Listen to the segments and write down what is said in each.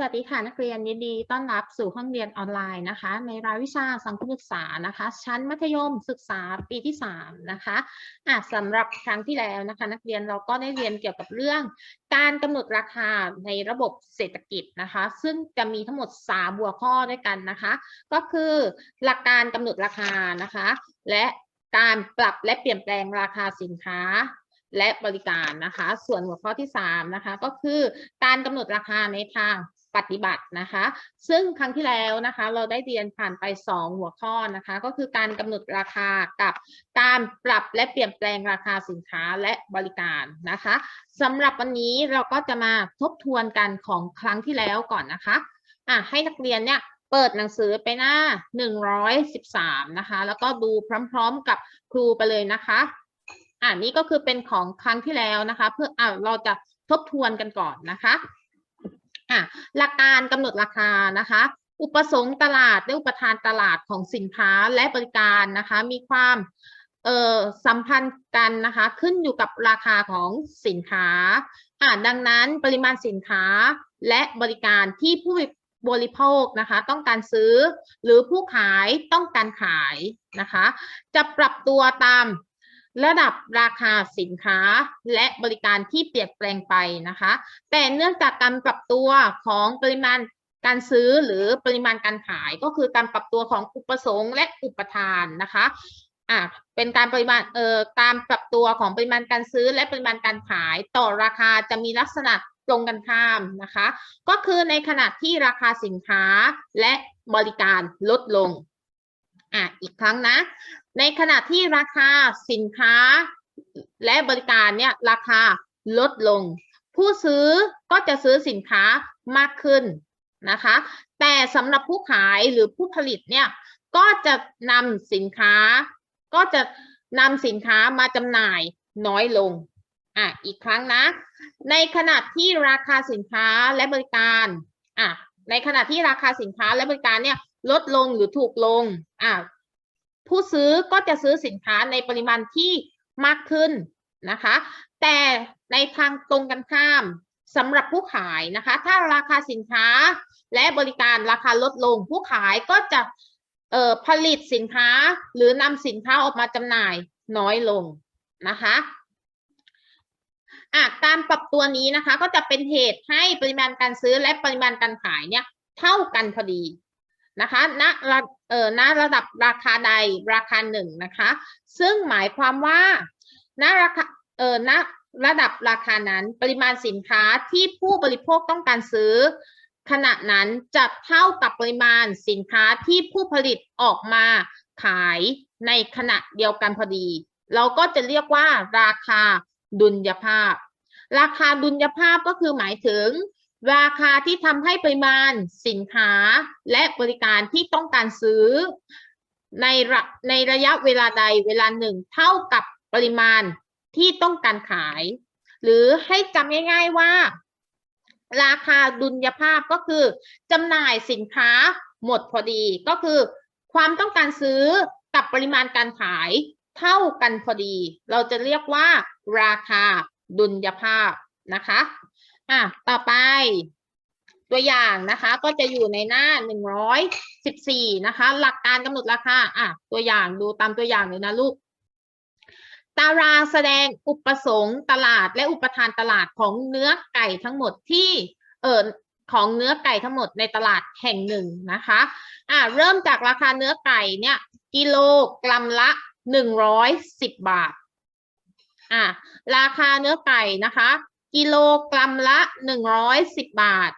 สวัสดีค่ะนักเรียนยินดีต้อนรับสู่ห้องเรียนออนไลน์นะคะ ในรายวิชาสังคมศึกษานะคะ ชั้นมัธยมศึกษาปีที่3นะคะะสำหรับครั้งที่แล้วนะคะ นักเรียนเราก็ได้เรียนเกี่ยวกับเรื่อง การกำหนดราคาในระบบเศรษฐกิจนะคะ ซึ่งจะมีทั้งหมด 3 หัวข้อด้วยกันนะคะ ก็คือหลักการกำหนดราคานะคะ และการปรับและเปลี่ยนแปลงราคาสินค้าและบริการนะคะ ส่วนหัวข้อที่3นะคะก็คือการกำหนดราคาในทาง ปฏิบัตินะคะ ซึ่งครั้งที่แล้วนะคะ เราได้เรียนผ่านไป 2 หัวข้อนะคะ ก็คือการกำหนดราคากับการปรับและเปลี่ยนแปลงราคาสินค้าและบริการนะคะสำหรับวันนี้เราก็จะมาทบทวนกันของครั้งที่แล้วก่อนนะคะอะให้นักเรียนเนี่ยเปิดหนังสือไปหน้า 113 นะคะ แล้วก็ดูพร้อมๆกับครูไปเลยนะคะอ่านี่ก็คือเป็นของครั้งที่แล้วนะคะ เพื่ออ่าเราจะทบทวนกันก่อนนะคะ อะหลักการกำหนดราคานะคะ อุปสงค์ตลาดและอุปทานตลาดของสินค้าและบริการนะคะ มีความเสัมพันธ์กันนะคะ ขึ้นอยู่กับราคาของสินค้าอ่าดังนั้นปริมาณสินค้าและบริการที่ผู้บริโภคนะคะ ต้องการซื้อหรือผู้ขายต้องการขายนะคะ จะปรับตัวตาม ระดับราคาสินค้าและบริการที่เปลี่ยนแปลงไปนะคะ แต่เนื่องจากการปรับตัวของปริมาณการซื้อหรือปริมาณการขายก็คือการปรับตัวของอุปสงค์และอุปทานนะคะอ่าเป็นการปริมาณเอ่อการปรับตัวของปริมาณการซื้อและปริมาณการขายต่อราคาจะมีลักษณะตรงกันข้ามนะคะ ก็คือในขณะที่ราคาสินค้าและบริการลดลงอะอีกครั้งนะ ในขณะที่ราคาสินค้าและบริการเนี่ยราคาลดลง ผู้ซื้อก็จะซื้อสินค้ามากขึ้นนะคะ แต่สำหรับผู้ขายหรือผู้ผลิตเนี่ยก็จะนำสินค้า ก็จะนำสินค้ามาจำหน่ายน้อยลงอะอีกครั้งนะ ในขณะที่ราคาสินค้าและบริการอะในขณะที่ราคาสินค้าและบริการเนี่ยลดลงหรือถูกลงอะ ผู้ซื้อก็จะซื้อสินค้าในปริมาณที่มากขึ้นนะคะ แต่ในทางตรงกันข้ามสำหรับผู้ขายนะคะ ถ้าราคาสินค้าและบริการราคาลดลง ผู้ขายก็จะผลิตสินค้าหรือนำสินค้าออกมาจำหน่ายน้อยลงนะคะอะการปรับตัวนี้นะคะ ก็จะเป็นเหตุให้ปริมาณการซื้อและปริมาณการขายเนี่ยเท่ากันพอดี นะคะณระเอ่อณระดับราคาใดราคาหนึ่งนะคะ ซึ่งหมายความว่าณราคาเอ่อณระดับราคานั้นปริมาณสินค้าที่ผู้บริโภคต้องการซื้อ ขณะนั้นจะเท่ากับปริมาณสินค้าที่ผู้ผลิตออกมาขายในขณะเดียวกันพอดี เราก็จะเรียกว่าราคาดุลยภาพ ราคาดุลยภาพก็คือหมายถึง ราคาที่ทำให้ปริมาณสินค้าและบริการที่ต้องการซื้อ ในระในระยะเวลาใดเวลาหนึ่งเท่ากับปริมาณที่ต้องการขาย หรือให้จำง่าย ๆว่า ราคาดุลยภาพก็คือจำหน่ายสินค้าหมดพอดีก็คือ ความต้องการซื้อกับปริมาณการขายเท่ากันพอดี เราจะเรียกว่า ราคาดุลยภาพนะคะ อะต่อไป ตัวอย่างนะคะก็จะอยู่ในหน้าหนึ่งร้อยสิบสี่นะคะ หลักการกำหนดราคาอะตัวอย่างดูตามตัวอย่างเลยนะลูกตารางแสดงอุปสงค์ตลาดและอุปทานตลาดของเนื้อไก่ทั้งหมดที่เออของเนื้อไก่ทั้งหมดในตลาดแห่งหนึ่งนะคะอะเริ่มจากราคาเนื้อไก่เนี่ยกิโลกรัมละหนึ่งร้อยสิบบาทอะราคาเนื้อไก่นะคะ กิโลกรัมละหนึ่งร้อยสิบบาท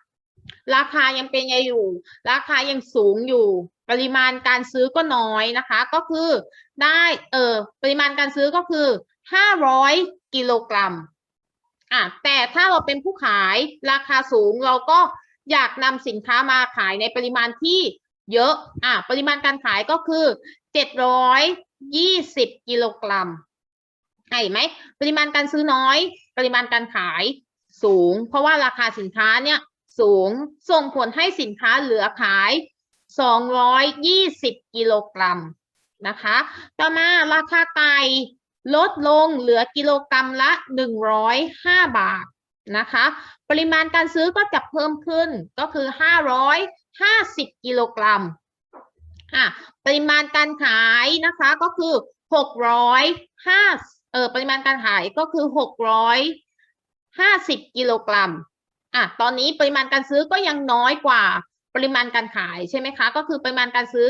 ราคายังเป็นยังอยู่ ราคายังสูงอยู่ ปริมาณการซื้อก็น้อยนะคะ ก็คือได้เออปริมาณการซื้อก็คือห้าร้อยกิโลกรัมอะแต่ถ้าเราเป็นผู้ขายราคาสูงเราก็อยากนำสินค้ามาขายในปริมาณที่เยอะอะปริมาณการขายก็คือเจ็ดร้อยยี่สิบกิโลกรัม เห็นไหมปริมาณการซื้อน้อย ปริมาณการขายสูง เพราะว่าราคาสินค้าเนี่ยสูงส่งผลให้สินค้าเหลือขาย 220 กิโลกรัมนะคะ ต่อมาราคาไก่ลดลงเหลือกิโลกรัมละ 105 บาทนะคะ ปริมาณการซื้อก็จะเพิ่มขึ้นก็คือ 550 กิโลกรัมอะปริมาณการขายนะคะก็คือ605 เออปริมาณการขายก็คือ650กิโลกรัมอะตอนนี้ปริมาณการซื้อก็ยังน้อยกว่าปริมาณการขายใช่ไหมคะ ก็คือปริมาณการซื้อ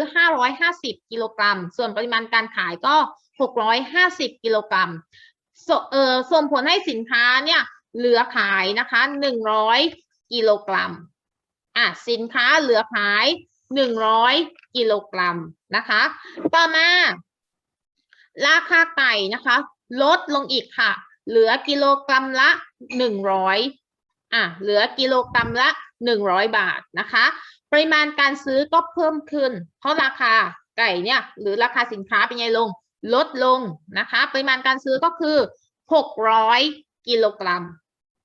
550 กิโลกรัม ส่วนปริมาณการขายก็ 650 กิโลกรัมเอ่อส่งผลให้สินค้าเนี่ยเหลือขายนะคะ 100 กิโลกรัมอะสินค้าเหลือขาย 100 กิโลกรัมนะคะ ต่อมา ราคาไก่นะคะ ลดลงอีกค่ะ เหลือกิโลกรัมละ 100อะเหลือกิโลกรัมละ 100 บาทนะคะ ปริมาณการซื้อก็เพิ่มขึ้น เพราะราคาไก่เนี่ยหรือราคาสินค้าเป็นไงลง ลดลงนะคะ ปริมาณการซื้อก็คือ 600 กิโลกรัม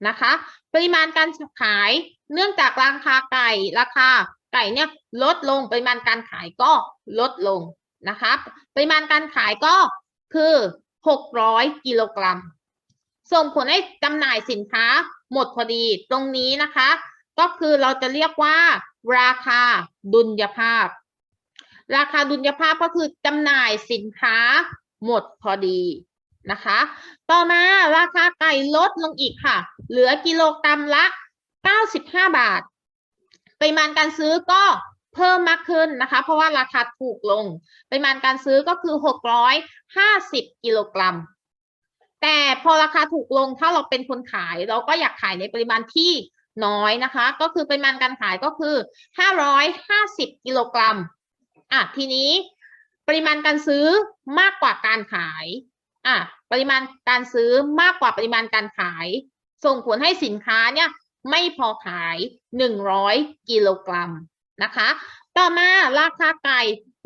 นะคะ ปริมาณการขายเนื่องจากราคาไก่ราคาไก่เนี่ยลดลงปริมาณการขายก็ลดลงนะคะ ปริมาณการขายก็คือ 600 กิโลกรัม ส่งผลให้จำหน่ายสินค้าหมดพอดี ตรงนี้นะคะ ก็คือเราจะเรียกว่า ราคาดุลยภาพ ราคาดุลยภาพก็คือจำหน่ายสินค้าหมดพอดีนะคะ ต่อมาราคาไก่ลดลงอีกค่ะ เหลือกิโลกรัมละ 95 บาท ปริมาณการซื้อก็ เพิ่มมากขึ้นนะคะ เพราะว่าราคาถูกลงปริมาณการซื้อก็คือ 650 กิโลกรัม แต่พอราคาถูกลงถ้าเราเป็นคนขาย เราก็อยากขายในปริมาณที่น้อยนะคะ ก็คือปริมาณการขายก็คือ 550 กิโลกรัมอะทีนี้ปริมาณการซื้อมากกว่าการขายอะปริมาณการซื้อมากกว่าปริมาณการขาย ส่งผลให้สินค้าเนี่ยไม่พอขาย 100 กิโลกรัม นะคะ ต่อมาราคาไก่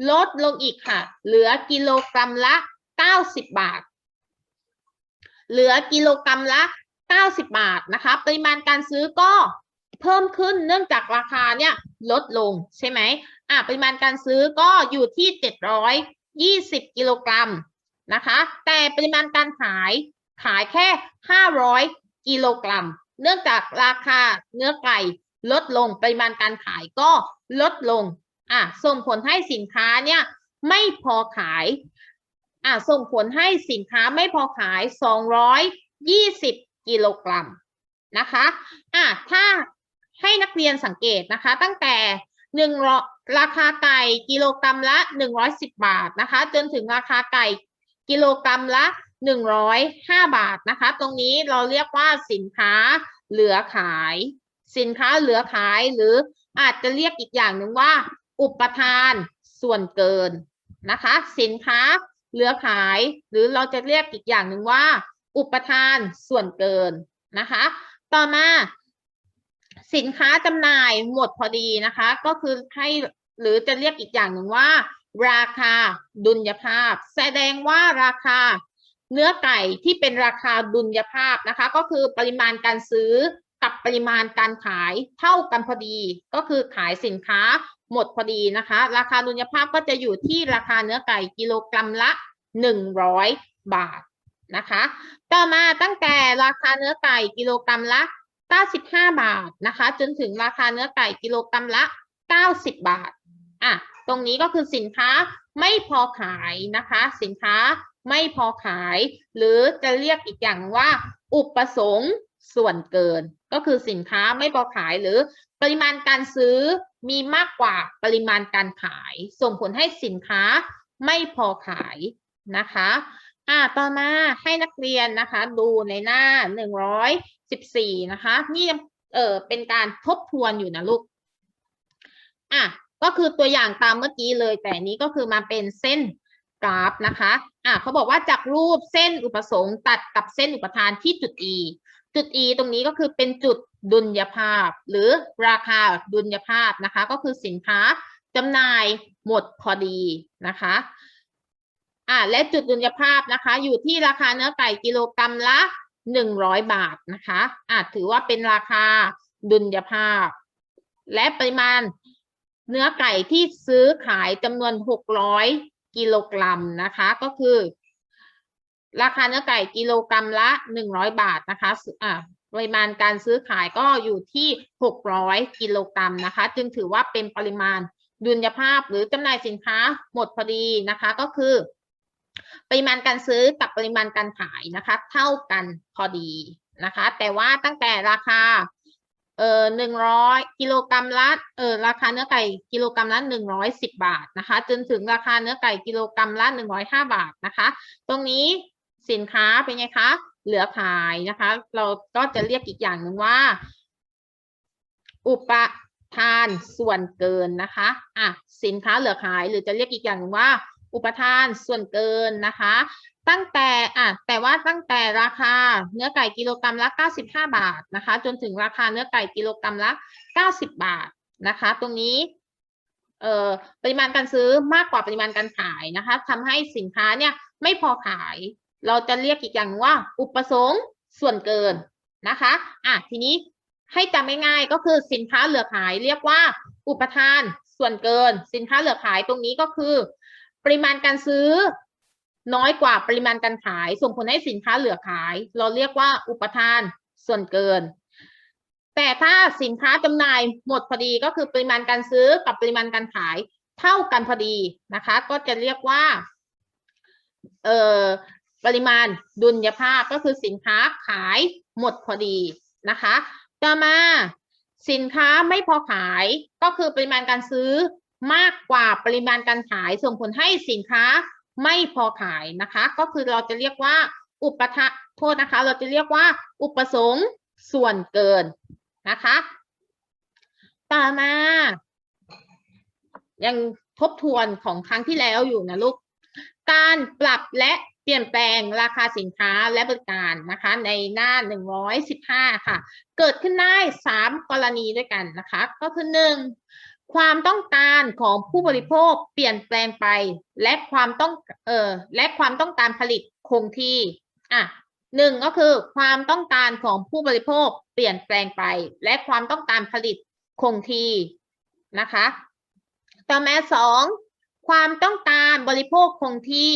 ลดลงอีกค่ะ เหลือกิโลกรัมละ 90 บาท เหลือกิโลกรัมละ 90 บาทนะคะปริมาณการซื้อก็เพิ่มขึ้นเนื่องจากราคาเนี่ยลดลงใช่ไหมอะปริมาณการซื้อก็อยู่ที่ 720 กิโลกรัมนะคะ แต่ปริมาณการขายขายแค่ 500 กิโลกรัม เนื่องจากราคาเนื้อไก่ ลดลงปริมาณการขายก็ลดลงอะส่งผลให้สินค้าเนี่ยไม่พอขายอะส่งผลให้สินค้าไม่พอขาย 220 กิโลกรัมนะคะอะถ้าให้นักเรียนสังเกตนะคะ ตั้งแต่หนึ่งราคาไก่กิโลกรัมละ 110 บาทนะคะ จนถึงราคาไก่กิโลกรัมละ 105 บาทนะคะ ตรงนี้เราเรียกว่าสินค้าเหลือขาย สินค้าเหลือขายหรืออาจจะเรียกอีกอย่างหนึ่งว่า อุปทานส่วนเกินนะคะ สินค้าเหลือขาย หรือเราจะเรียกอีกอย่างหนึ่งว่า อุปทานส่วนเกินนะคะ ต่อมา สินค้าจำหน่ายหมดพอดีนะคะ ก็คือให้หรือจะเรียกอีกอย่างหนึ่งว่า ราคาดุลยภาพ แสดงว่าราคาเนื้อไก่ที่เป็นราคาดุลยภาพนะคะ ก็คือปริมาณการซื้อ ปริมาณการขายเท่ากันพอดี ก็คือขายสินค้าหมดพอดีนะคะ ราคาดุลยภาพก็จะอยู่ที่ราคาเนื้อไก่กิโลกรัมละ 100 บาทนะคะ ต่อมาตั้งแต่ราคาเนื้อไก่กิโลกรัมละ 95 บาทนะคะ จนถึงราคาเนื้อไก่กิโลกรัมละ 90 บาทอะตรงนี้ก็คือสินค้าไม่พอขายนะคะ สินค้าไม่พอขาย หรือจะเรียกอีกอย่างว่า อุปสงค์ส่วนเกิน ก็คือสินค้าไม่พอขายหรือปริมาณการซื้อมีมากกว่าปริมาณการขาย ส่งผลให้สินค้าไม่พอขายนะคะอ่าต่อมาให้นักเรียนนะคะดูในหน้าหนึ่งร้อยสิบสี่นะคะ นี่เออเป็นการทบทวนอยู่นะลูกอะก็คือตัวอย่างตามเมื่อกี้เลย แต่นี้ก็คือมาเป็นเส้นกราฟนะคะอะเขาบอกว่าจากรูปเส้นอุปสงค์ตัดกับเส้นอุปทานที่จุด E จุด E ตรงนี้ก็คือเป็นจุดดุลยภาพ หรือราคาดุลยภาพนะคะ ก็คือสินค้าจำหน่ายหมดพอดีนะคะอ่าและจุดดุลยภาพนะคะ อยู่ที่ราคาเนื้อไก่กิโลกรัมละหนึ่งร้อยบาทนะคะอาจถือว่าเป็นราคาดุลยภาพ และปริมาณเนื้อไก่ที่ซื้อขายจำนวนหกร้อยกิโลกรัมนะคะ ก็คือ ราคาเนื้อไก่กิโลกรัมละหนึ่งร้อยบาทนะคะอ่าปริมาณการซื้อขายก็อยู่ที่ 600 กิโลกรัมนะคะ จึงถือว่าเป็นปริมาณดุลยภาพหรือจำหน่ายสินค้าหมดพอดีนะคะ ก็คือ ปริมาณการซื้อกับปริมาณการขายนะคะ เท่ากันพอดีนะคะ แต่ว่าตั้งแต่ราคาเอ่อหนึ่งร้อยกิโลกรัมละเอ่อราคาเนื้อไก่กิโลกรัมละหนึ่งร้อยสิบบาทนะคะ จนถึงราคาเนื้อไก่กิโลกรัมละหนึ่งร้อยห้าบาทนะคะ ตรงนี้ สินค้าเป็นไงคะ เหลือขายนะคะ เราก็จะเรียกอีกอย่างหนึ่งว่า อุปทานส่วนเกินนะคะอะสินค้าเหลือขาย หรือจะเรียกอีกอย่างหนึ่งว่า อุปทานส่วนเกินนะคะ ตั้งแต่อะแต่ว่าตั้งแต่ราคาเนื้อไก่กิโลกรัมละ 95 บาทนะคะ จนถึงราคาเนื้อไก่กิโลกรัมละ 90 บาทนะคะ ตรงนี้เอ่อปริมาณการซื้อมากกว่าปริมาณการขายนะคะทำให้สินค้าเนี่ยไม่พอขาย เราจะเรียกอีกอย่างว่า อุปสงค์ส่วนเกินนะคะอะทีนี้ให้จำง่ายๆก็คือสินค้าเหลือขายเรียกว่า อุปทานส่วนเกิน สินค้าเหลือขายตรงนี้ก็คือ ปริมาณการซื้อ น้อยกว่าปริมาณการขาย ส่งผลให้สินค้าเหลือขาย เราเรียกว่าอุปทานส่วนเกิน แต่ถ้าสินค้าจำหน่ายหมดพอดีก็คือปริมาณการซื้อกับปริมาณการขายเท่ากันพอดีนะคะ ก็จะเรียกว่าเอ่อ ปริมาณดุลยภาพก็คือสินค้าขายหมดพอดีนะคะ ต่อมาสินค้าไม่พอขายก็คือปริมาณการซื้อมากกว่าปริมาณการขายส่งผลให้สินค้าไม่พอขายนะคะ ก็คือเราจะเรียกว่าอุปทะโทษนะคะ เราจะเรียกว่า อุปสงค์ส่วนเกินนะคะ ต่อมา ยังทบทวนของครั้งที่แล้วอยู่นะลูก การปรับและ ลี่ยนแปลงราคาสินค้าและบริการนะคะในหน้า 115 ค่ะ เกิดขึ้นได้ 3 กรณีด้วยกันนะคะ ก็คือ 1. ความต้องการของผู้บริโภคเปลี่ยนแปลงไป และความต้องเออและความต้องการผลิตคงที่อะหนึ่งก็คือความต้องการของผู้บริโภคเปลี่ยนแปลงไป และความต้องการผลิตคงที่นะคะ ต่อมาสองความต้องการบริโภคคงที่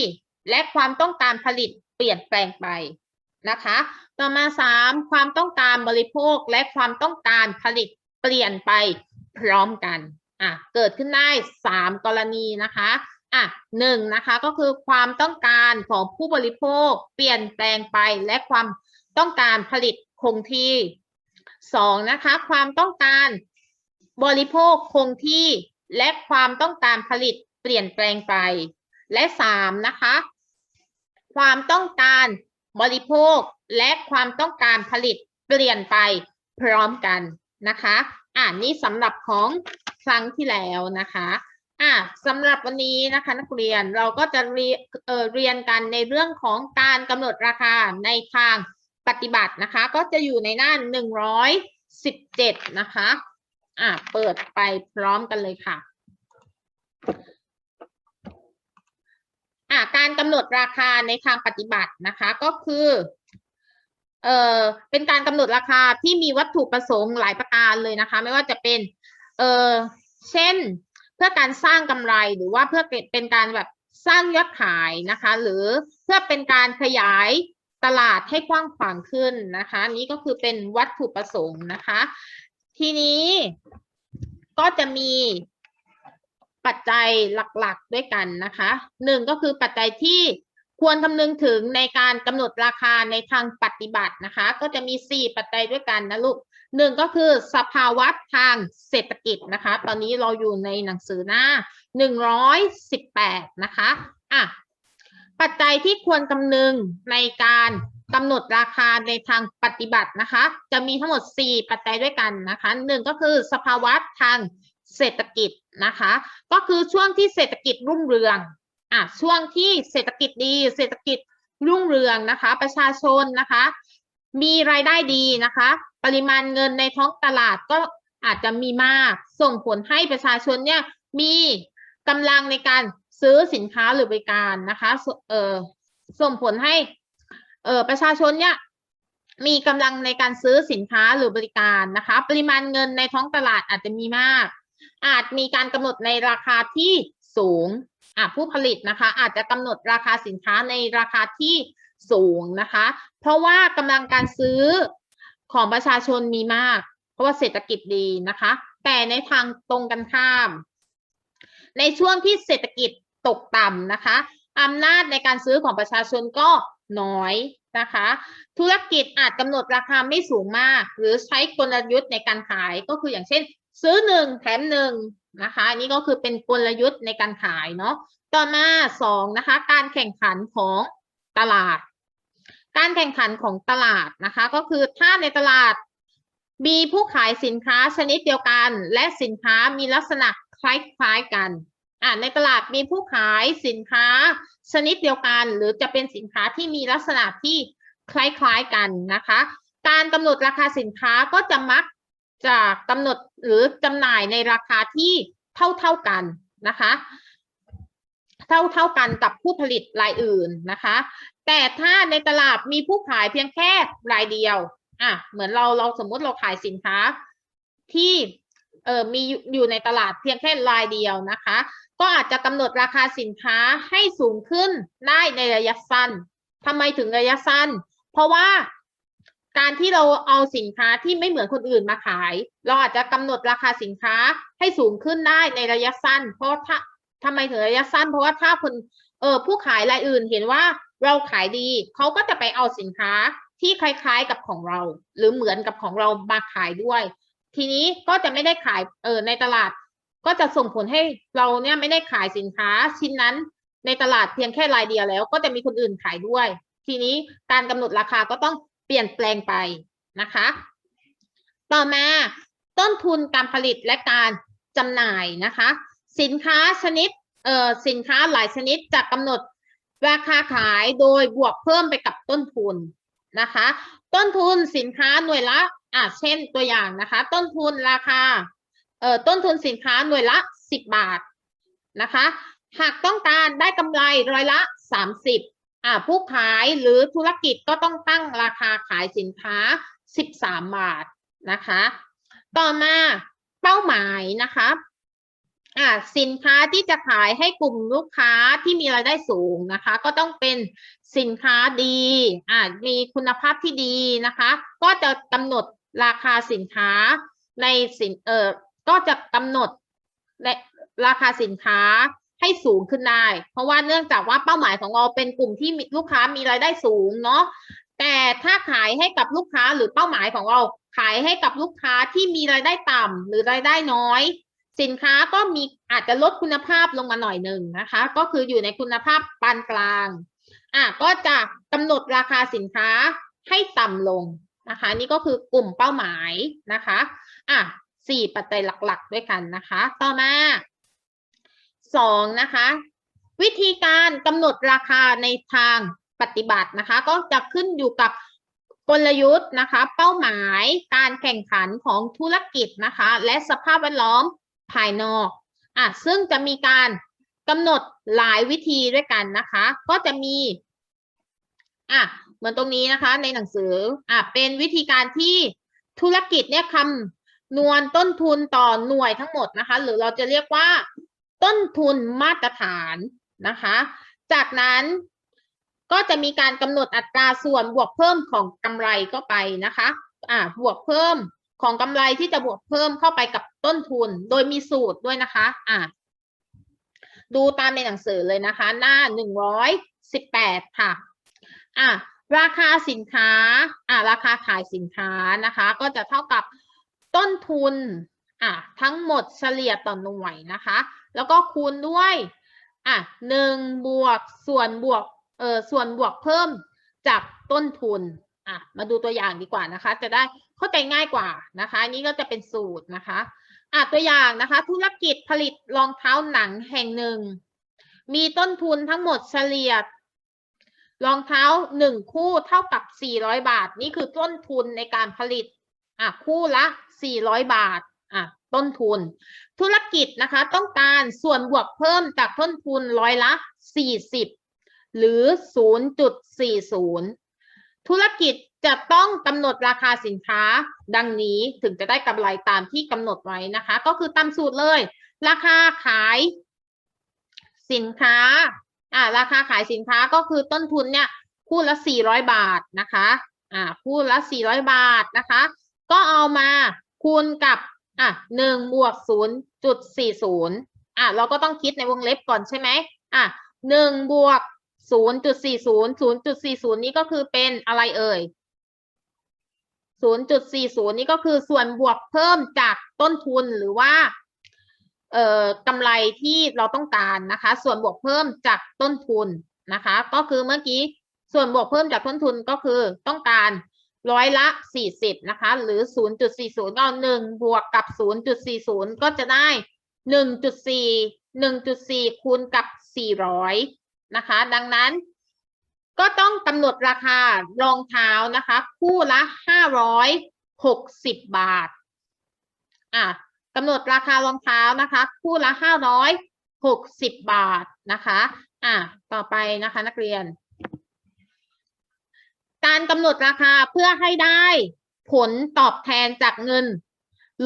และความต้องการผลิตเปลี่ยนแปลงไปนะคะ ต่อมาสามความต้องการบริโภคและความต้องการผลิตเปลี่ยนไปพร้อมกันอะเกิดขึ้นได้สามกรณีนะคะอะหนึ่งนะคะก็คือความต้องการของผู้บริโภคเปลี่ยนแปลงไปและความต้องการผลิตคงที่สองนะคะความต้องการบริโภคคงที่และความต้องการผลิตเปลี่ยนแปลงไป และสามนะคะ ความต้องการบริโภคและความต้องการผลิตเปลี่ยนไปพร้อมกันนะคะอ่านี้สำหรับของครั้งที่แล้วนะคะอ่าสำหรับวันนี้นะคะนักเรียนเราก็จะเรียนเออเรียนกันในเรื่องของการกำหนดราคาในทางปฏิบัตินะคะ ก็จะอยู่ในหน้าหนึ่งร้อยสิบเจ็ดนะคะอ่าเปิดไปพร้อมกันเลยค่ะ อ่าการกำหนดราคาในทางปฏิบัตินะคะก็คือเอ่อเป็นการกำหนดราคาที่มีวัตถุประสงค์หลายประการเลยนะคะ ไม่ว่าจะเป็นเอ่อเช่น เพื่อการสร้างกำไรหรือว่าเพื่อเป็นการแบบสร้างยอดขายนะคะ หรือเพื่อเป็นการขยายตลาดให้กว้างขวางขึ้นนะคะนี้ก็คือเป็นวัตถุประสงค์นะคะ ทีนี้ก็จะมี ปัจจัยหลักๆด้วยกันนะคะหนึ่งก็คือปัจจัยที่ควรคำนึงถึงในการกำหนดราคาในทางปฏิบัตินะคะ ก็จะมี 4 ปัจจัยด้วยกันนะลูกหนึ่งก็คือสภาวะทางเศรษฐกิจนะคะ ตอนนี้เราอยู่ในหนังสือหน้า 118 นะคะอะปัจจัยที่ควรคำนึงในการกำหนดราคาในทางปฏิบัตินะคะ จะมีทั้งหมด 4 ปัจจัยด้วยกันนะคะหนึ่งก็คือสภาวะทาง เศรษฐกิจนะคะ ก็คือช่วงที่เศรษฐกิจรุ่งเรืองอะช่วงที่เศรษฐกิจดี เศรษฐกิจรุ่งเรืองนะคะ ประชาชนนะคะ มีรายได้ดีนะคะ ปริมาณเงินในท้องตลาดก็อาจจะมีมาก ส่งผลให้ประชาชนเนี่ยมีกำลังในการซื้อสินค้าหรือบริการนะคะเออส่งผลให้เออประชาชนเนี่ยมีกำลังในการซื้อสินค้าหรือบริการนะคะ ปริมาณเงินในท้องตลาดอาจจะมีมาก อาจมีการกำหนดในราคาที่สูงอะผู้ผลิตนะคะ อาจจะกำหนดราคาสินค้าในราคาที่สูงนะคะ เพราะว่ากำลังการซื้อของประชาชนมีมาก เพราะว่าเศรษฐกิจดีนะคะ แต่ในทางตรงกันข้าม ในช่วงที่เศรษฐกิจตกต่ำนะคะอำนาจในการซื้อของประชาชนก็น้อยนะคะ ธุรกิจอาจกำหนดราคาไม่สูงมาก หรือใช้กลยุทธ์ในการขายก็คืออย่างเช่น ซื้อหนึ่งแถมหนึ่งนะคะอันนี้ก็คือเป็นกลยุทธ์ในการขายเนาะต่อมาสองนะคะการแข่งขันของตลาด การแข่งขันของตลาดนะคะก็คือถ้าในตลาดมีผู้ขายสินค้าชนิดเดียวกัน และสินค้ามีลักษณะคล้ายๆกันอ่าในตลาดมีผู้ขายสินค้าชนิดเดียวกัน หรือจะเป็นสินค้าที่มีลักษณะที่คล้ายๆกันนะคะ การกำหนดราคาสินค้าก็จะมัก จะกำหนดหรือจำหน่ายในราคาที่เท่าๆกันนะคะ เท่าเท่ากันกับผู้ผลิตรายอื่นนะคะ แต่ถ้าในตลาดมีผู้ขายเพียงแค่รายเดียวอะเหมือนเราเราสมมติเราขายสินค้าที่เอ่อมีอยู่ในตลาดเพียงแค่รายเดียวนะคะ ก็อาจจะกำหนดราคาสินค้าให้สูงขึ้นได้ในระยะสั้นทำไมถึงระยะสั้น เพราะว่า การที่เราเอาสินค้าที่ไม่เหมือนคนอื่นมาขาย เราอาจจะกำหนดราคาสินค้าให้สูงขึ้นได้ในระยะสั้น เพราะถ้าทำไมถึงระยะสั้น เพราะว่าถ้าคนเออผู้ขายรายอื่นเห็นว่าเราขายดีเขาก็จะไปเอาสินค้าที่คล้ายๆกับของเรา หรือเหมือนกับของเรามาขายด้วย ทีนี้ก็จะไม่ได้ขายเออในตลาด ก็จะส่งผลให้เราเนี่ยไม่ได้ขายสินค้าชิ้นนั้น ในตลาดเพียงแค่รายเดียวแล้ว ก็จะมีคนอื่นขายด้วย ทีนี้การกำหนดราคาก็ต้อง ลี่ยนแปลงไปนะคะ ต่อมาต้นทุนการผลิตและการจำหน่ายนะคะ สินค้าชนิดเอ่อสินค้าหลายชนิดจะกำหนดราคาขายโดยบวกเพิ่มไปกับต้นทุนนะคะ ต้นทุนสินค้าหน่วยละอะเช่นตัวอย่างนะคะ ต้นทุนราคาเอ่อต้นทุนสินค้าหน่วยละสิบบาทนะคะ หากต้องการได้กำไรร้อยละสามสิบ อ่าผู้ขายหรือธุรกิจก็ต้องตั้งราคาขายสินค้าสิบาทนะคะ ต่อมาเป้าหมายนะคะอ่าสินค้าที่จะขายให้กลุ่มลูกค้าที่มีรายได้สูงนะคะ ก็ต้องเป็นสินค้าดีอ่ามีคุณภาพที่ดีนะคะ ก็จะกำหนดราคาสินค้าในสินเออก็จะกำหนดราคาสินค้า ให้สูงขึ้นได้ เพราะว่าเนื่องจากว่าเป้าหมายของเราเป็นกลุ่มที่ลูกค้ามีรายได้สูงเนาะแต่ถ้าขายให้กับลูกค้าหรือเป้าหมายของเราขายให้กับลูกค้าที่มีรายได้ต่ำหรือรายได้น้อย สินค้าก็มีอาจจะลดคุณภาพลงมาหน่อยหนึ่งนะคะ ก็คืออยู่ในคุณภาพปานกลางอะก็จะกำหนดราคาสินค้าให้ต่ำลงนะคะ นี่ก็คือกลุ่มเป้าหมายนะคะอะสี่ปัจจัยหลักๆ ด้วยกันนะคะ ต่อมา สองนะคะ วิธีการกำหนดราคาในทางปฏิบัตินะคะ ก็จะขึ้นอยู่กับกลยุทธ์นะคะ เป้าหมายการแข่งขันของธุรกิจนะคะ และสภาพแวดล้อมภายนอกอะซึ่งจะมีการกำหนดหลายวิธีด้วยกันนะคะ ก็จะมีอะเหมือนตรงนี้นะคะในหนังสืออะเป็นวิธีการที่ธุรกิจเนี่ยคำนวณต้นทุนต่อหน่วยทั้งหมดนะคะ หรือเราจะเรียกว่า ต้นทุนมาตรฐานนะคะ จากนั้นก็จะมีการกำหนดอัตราส่วนบวกเพิ่มของกำไรก็ไปนะคะอ่าบวกเพิ่มของกำไรที่จะบวกเพิ่มเข้าไปกับต้นทุน โดยมีสูตรด้วยนะคะอ่าดูตามในหนังสือเลยนะคะ หน้าหนึ่งร้อยสิบแปดค่ะอ่าราคาสินค้าอ่าราคาขายสินค้านะคะ ก็จะเท่ากับต้นทุนอ่าทั้งหมดเฉลี่ยต่อหน่วยนะคะ แล้วก็คูณด้วยอะหนึ่งบวกส่วนบวกเออส่วนบวกเพิ่มจากต้นทุนอะมาดูตัวอย่างดีกว่านะคะ จะได้เข้าใจง่ายกว่านะคะนี้ก็จะเป็นสูตรนะคะอะตัวอย่างนะคะ ธุรกิจผลิตรองเท้าหนังแห่งหนึ่ง มีต้นทุนทั้งหมดเฉลี่ยรองเท้าหนึ่งคู่เท่ากับ 400 บาท นี่คือต้นทุนในการผลิตอะคู่ละ 400 บาทอะต้นทุนธุรกิจนะคะต้องการส่วนบวกเพิ่มจากต้นทุนร้อยละ 40 หรือ 0.40 ธุรกิจจะต้องกำหนดราคาสินค้าดังนี้ถึงจะได้กำไรตามที่กำหนดไว้นะคะ ก็คือตามสูตรเลย ราคาขายสินค้าอ่าราคาขายสินค้าก็คือต้นทุนเนี่ยคู่ละ 400 บาทนะคะอ่าคู่ละสี่ร้อยบาทนะคะ ก็เอามาคูณกับ อะหนึ่งบวกศูนย์จุดสี่ศูนย์อะเราก็ต้องคิดในวงเล็บก่อนใช่ไหมอะหนึ่งบวกศูนย์จุดสี่ศูนย์ศูนย์จุดสี่ศูนย์นี้ก็คือเป็นอะไรเอ่ยศูนย์จุดสี่ศูนย์นี้ก็คือส่วนบวกเพิ่มจากต้นทุนหรือว่า เอ่อกำไรที่เราต้องการนะคะ ส่วนบวกเพิ่มจากต้นทุนนะคะ ก็คือเมื่อกี้ส่วนบวกเพิ่มจากต้นทุนก็คือต้องการ ร้อยละสี่สิบนะคะ หรือศูนย์จุดสี่ศูนย์ก็หนึ่งบวกกับศูนย์จุดสี่ศูนย์ก็จะได้หนึ่งจุดสี่หนึ่งจุดสี่คูณกับสี่ร้อยนะคะ ดังนั้น ก็ต้องกำหนดราคารองเท้านะคะ คู่ละห้าร้อยหกสิบบาท อะกำหนดราคารองเท้านะคะ คู่ละห้าร้อยหกสิบบาทนะคะ อะต่อไปนะคะนักเรียน การกำหนดราคาเพื่อให้ได้ผลตอบแทนจากเงิน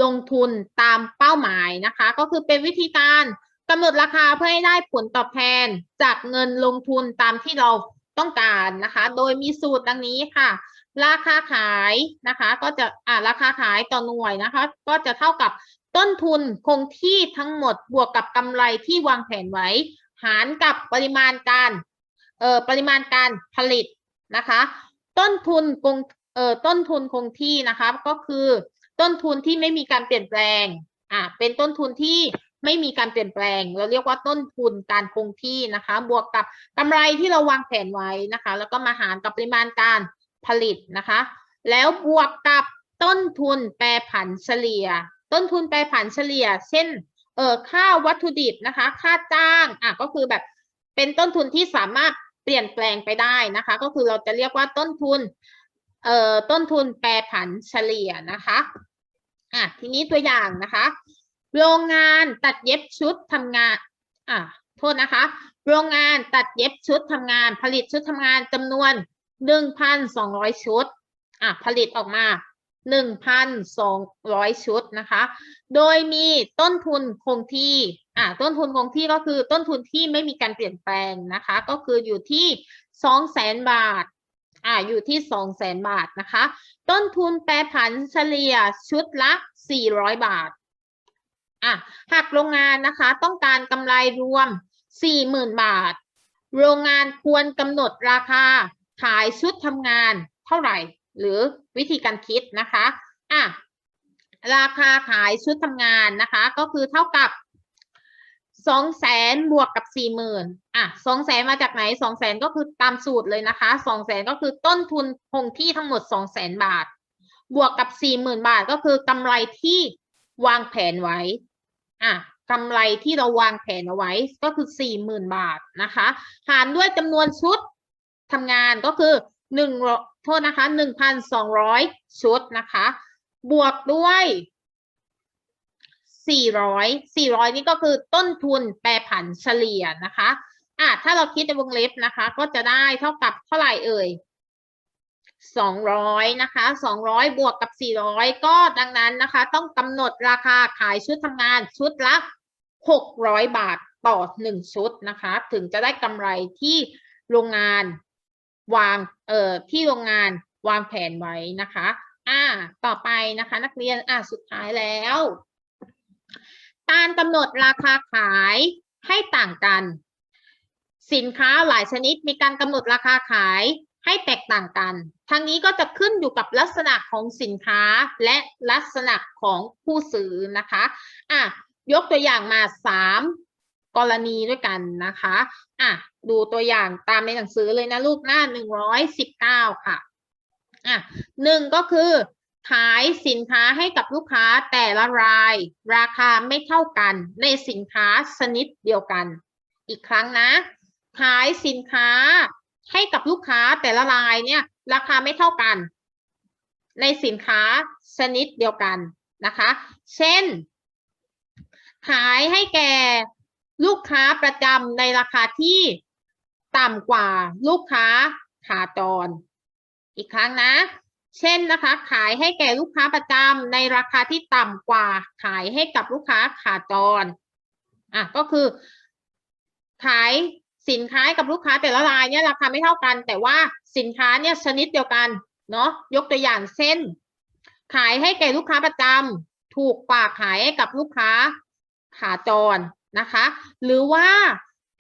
ลงทุนตามเป้าหมายนะคะ ก็คือเป็นวิธีการกำหนดราคาเพื่อให้ได้ผลตอบแทนจากเงินลงทุนตามที่เราต้องการนะคะ โดยมีสูตรดังนี้ค่ะ ราคาขายนะคะ ก็จะอ่าราคาขายต่อหน่วยนะคะ ก็จะเท่ากับต้นทุนคงที่ทั้งหมดบวกกับกำไรที่วางแผนไว้ หารกับปริมาณการเอ่อปริมาณการผลิตนะคะ ต้นทุนคงเอ่อต้นทุนคงที่นะคะก็คือต้นทุนที่ไม่มีการเปลี่ยนแปลงอ่าเป็นต้นทุนที่ไม่มีการเปลี่ยนแปลง เราเรียกว่าต้นทุนการคงที่นะคะ บวกกับกำไรที่เราวางแผนไว้นะคะ แล้วก็มาหารกับปริมาณการผลิตนะคะ แล้วบวกกับต้นทุนแปรผันเฉลี่ย ต้นทุนแปรผันเฉลี่ย เช่นเอ่อค่าวัตถุดิบนะคะ ค่าจ้างอะก็คือแบบเป็นต้นทุนที่สามารถ เปลี่ยนแปลงไปได้นะคะ ก็คือเราจะเรียกว่าต้นทุนเอ่อต้นทุนแปรผันเฉลี่ยนะคะอะทีนี้ตัวอย่างนะคะ โรงงานตัดเย็บชุดทำงานอะโทษนะคะ โรงงานตัดเย็บชุดทำงาน ผลิตชุดทำงานจำนวน 1,200 ชุดอะผลิตออกมา 1,200 ชุดนะคะ โดยมีต้นทุนคงที่ อะต้นทุนคงที่ก็คือต้นทุนที่ไม่มีการเปลี่ยนแปลงนะคะ ก็คืออยู่ที่ 200,000 บาท อ่า อยู่ที่ 200,000 บาทนะคะ ต้นทุนแปรผันเฉลี่ยชุดละ 400 บาท อะ หากโรงงานนะคะต้องการกำไรรวม 40,000 บาท โรงงานควรกำหนดราคาขายชุดทำงานเท่าไหร่ หรือ วิธีการคิดนะคะอะราคาขายชุดทำงานนะคะ ก็คือเท่ากับสองแสนบวกกับสี่หมื่นอะสองแสนมาจากไหนสองแสนก็คือตามสูตรเลยนะคะสองแสนก็คือต้นทุนคงที่ทั้งหมดสองแสนบาท บวกกับสี่หมื่นบาทก็คือกำไรที่วางแผนไว้อะกำไรที่เราวางแผนเอาไว้ก็คือสี่หมื่นบาทนะคะ หารด้วยจำนวนชุดทำงานก็คือหนึ่ง โทษนะคะหนึ่งพันสองร้อยชุดนะคะ บวกด้วยสี่ร้อยสี่ร้อยนี่ก็คือต้นทุนแปรผันเฉลี่ยนะคะอะถ้าเราคิดในวงเล็บนะคะ ก็จะได้เท่ากับเท่าไหร่เอ่ยสองร้อยนะคะสองร้อยบวกกับสี่ร้อยก็ดังนั้นนะคะ ต้องกำหนดราคาขายชุดทำงานชุดละหกร้อยบาทต่อหนึ่งชุดนะคะ ถึงจะได้กำไรที่โรงงาน วางเอ่อที่โรงงานวางแผนไว้นะคะ อ่า ต่อไปนะคะ นักเรียนอ่าสุดท้ายแล้วการกำหนดราคาขายให้ต่างกัน สินค้าหลายชนิดมีการกำหนดราคาขายให้แตกต่างกัน ทั้งนี้ก็จะขึ้นอยู่กับลักษณะของสินค้าและลักษณะของผู้ซื้อนะคะ อะ ยกตัวอย่างมาสาม กรณีด้วยกันนะคะอะดูตัวอย่างตามในหนังสือเลยนะลูกหน้าหนึ่งร้อยสิบเก้าค่ะอะหนึ่งก็คือ ขายสินค้าให้กับลูกค้าแต่ละราย ราคาไม่เท่ากันในสินค้าชนิดเดียวกัน อีกครั้งนะ ขายสินค้าให้กับลูกค้าแต่ละรายเนี่ยราคาไม่เท่ากัน ในสินค้าชนิดเดียวกันนะคะ เช่น ขายให้แก่ ลูกค้าประจำในราคาที่ต่ำกว่าลูกค้าขาจร อีกครั้งนะ เช่นนะคะ ขายให้แก่ลูกค้าประจำในราคาที่ต่ำกว่า ขายให้กับลูกค้าขาจรอะก็คือ ขายสินค้ากับลูกค้าแต่ละรายเนี่ยราคาไม่เท่ากัน แต่ว่าสินค้าเนี่ยชนิดเดียวกันเนาะยกตัวอย่างเช่น ขายให้แก่ลูกค้าประจำถูกกว่าขายให้กับลูกค้าขาจร นะคะ หรือว่า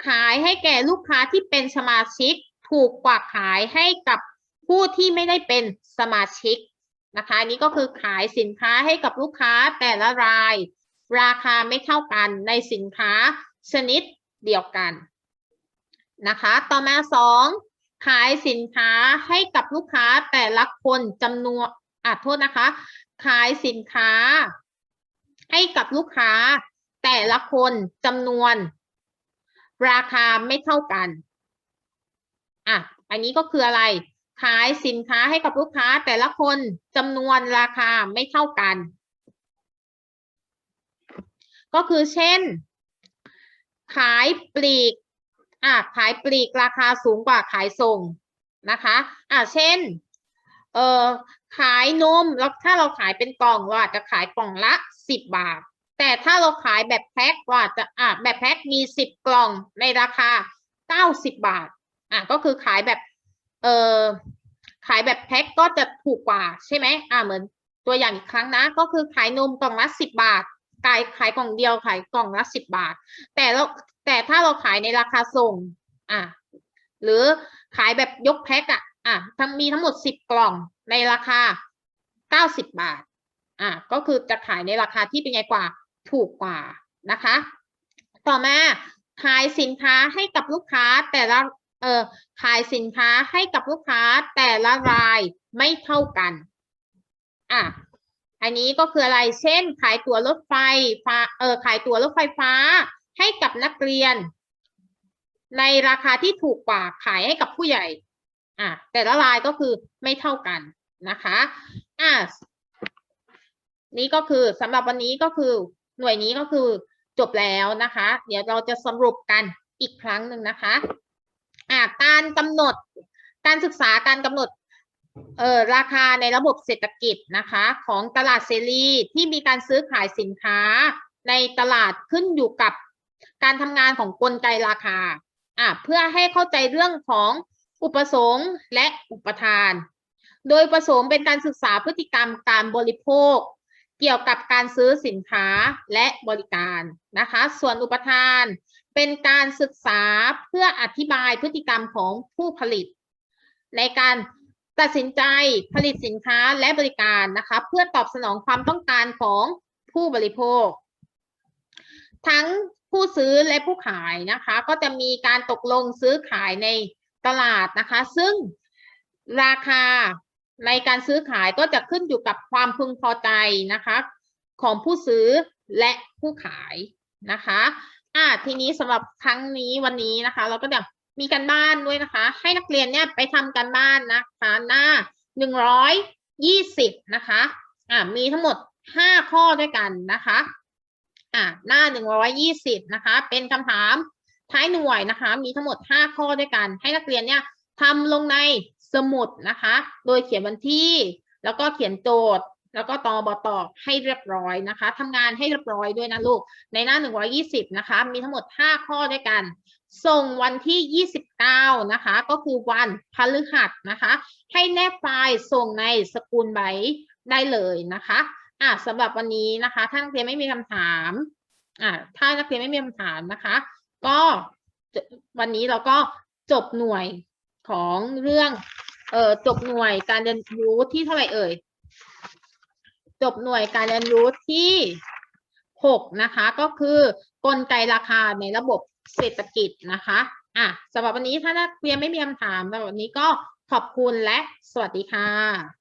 ขายให้แก่ลูกค้าที่เป็นสมาชิก ถูกกว่าขายให้กับผู้ที่ไม่ได้เป็นสมาชิกนะคะอันนี้ก็คือขายสินค้าให้กับลูกค้าแต่ละราย ราคาไม่เท่ากันในสินค้าชนิดเดียวกันนะคะ ต่อมาสองขายสินค้าให้กับลูกค้าแต่ละคนจำนวนอะโทษนะคะ ขายสินค้าให้กับลูกค้า แต่ละคนจำนวน ราคาไม่เท่ากันอะอันนี้ก็คืออะไร ขายสินค้าให้กับลูกค้าแต่ละคนจำนวนราคาไม่เท่ากัน ก็คือเช่น ขายปลีกอะขายปลีกราคาสูงกว่าขายส่งนะคะอะเช่นเอ่อขายนมแล้วถ้าเราขายเป็นกล่องเราอาจจะขายกล่องละสิบบาท แต่ถ้าเราขายแบบแพ็คเราจะอะแบบแพ็คมีสิบกล่องในราคาเก้าสิบบาทอะก็คือขายแบบเออขายแบบแพ็คก็จะถูกกว่าใช่ไหมอะเหมือนตัวอย่างอีกครั้งนะ ก็คือขายนมกล่องละสิบบาทขายขายกล่องเดียวขายกล่องละสิบบาท แต่เราแต่ถ้าเราขายในราคาส่งอะหรือขายแบบยกแพ็คอะอะทั้งมีทั้งหมดสิบกล่องในราคาเก้าสิบบาทอะก็คือจะขายในราคาที่เป็นไงกว่า ถูกกว่านะคะ ต่อมาขายสินค้าให้กับลูกค้าแต่ละเออขายสินค้าให้กับลูกค้าแต่ละรายไม่เท่ากันอะอันนี้ก็คืออะไร เช่น ขายตั๋วรถไฟฟ้าเออขายตั๋วรถไฟฟ้า ให้กับนักเรียน ในราคาที่ถูกกว่าขายให้กับผู้ใหญ่อะแต่ละรายก็คือไม่เท่ากันนะคะอะนี่ก็คือสำหรับวันนี้ก็คือ หน่วยนี้ก็คือจบแล้วนะคะ เดี๋ยวเราจะสรุปกันอีกครั้งหนึ่งนะคะอะการกำหนดการศึกษาการกำหนดเอ่อราคาในระบบเศรษฐกิจนะคะ ของตลาดเสรีที่มีการซื้อขายสินค้าในตลาดขึ้นอยู่กับการทำงานของกลไกราคาอะเพื่อให้เข้าใจเรื่องของอุปสงค์และอุปทาน โดยประสงค์เป็นการศึกษาพฤติกรรมการบริโภค เกี่ยวกับการซื้อสินค้าและบริการนะคะ ส่วนอุปทาน เป็นการศึกษาเพื่ออธิบายพฤติกรรมของผู้ผลิต ในการตัดสินใจผลิตสินค้าและบริการนะคะ เพื่อตอบสนองความต้องการของผู้บริโภค ทั้งผู้ซื้อและผู้ขายนะคะ ก็จะมีการตกลงซื้อขายในตลาดนะคะ ซึ่งราคา ในการซื้อขายก็จะขึ้นอยู่กับความพึงพอใจนะคะ ของผู้ซื้อและผู้ขายนะคะอ่าทีนี้สำหรับครั้งนี้วันนี้นะคะ เราก็จะมีการบ้านด้วยนะคะ ให้นักเรียนเนี่ยไปทำการบ้านนะคะหน้าหนึ่งร้อยยี่สิบนะคะอ่ามีทั้งหมดห้าข้อด้วยกันนะคะอ่าหน้าหนึ่งร้อยยี่สิบนะคะ เป็นคำถามท้ายหน่วยนะคะ มีทั้งหมดห้าข้อด้วยกัน ให้นักเรียนเนี่ยทำลงใน สมุดนะคะ โดยเขียนวันที่ แล้วก็เขียนโจทย์ แล้วก็ตอบตอบให้เรียบร้อยนะคะทำงานให้เรียบร้อยด้วยนะลูก ในหน้า 120 นะคะ มีทั้งหมด 5 ข้อด้วยกัน ส่งวันที่ 29 นะคะ ก็คือวันพฤหัสนะคะ ให้แนบไฟล์ส่งในสกุลไบต์ได้เลยนะคะอะสำหรับวันนี้นะคะ ถ้านักเรียนไม่มีคำถามอะถ้านักเรียนไม่มีคำถามนะคะ ก็วันนี้เราก็จบหน่วยของเรื่อง เอ่อจบหน่วยการเรียนรู้ที่เท่าไหร่เอ่ย จบหน่วยการเรียนรู้ที่หกนะคะ ก็คือกลไกราคาในระบบเศรษฐกิจนะคะอะสำหรับวันนี้ถ้านักเรียนไม่มีคำถามสำหรับวันนี้ก็ขอบคุณและสวัสดีค่ะ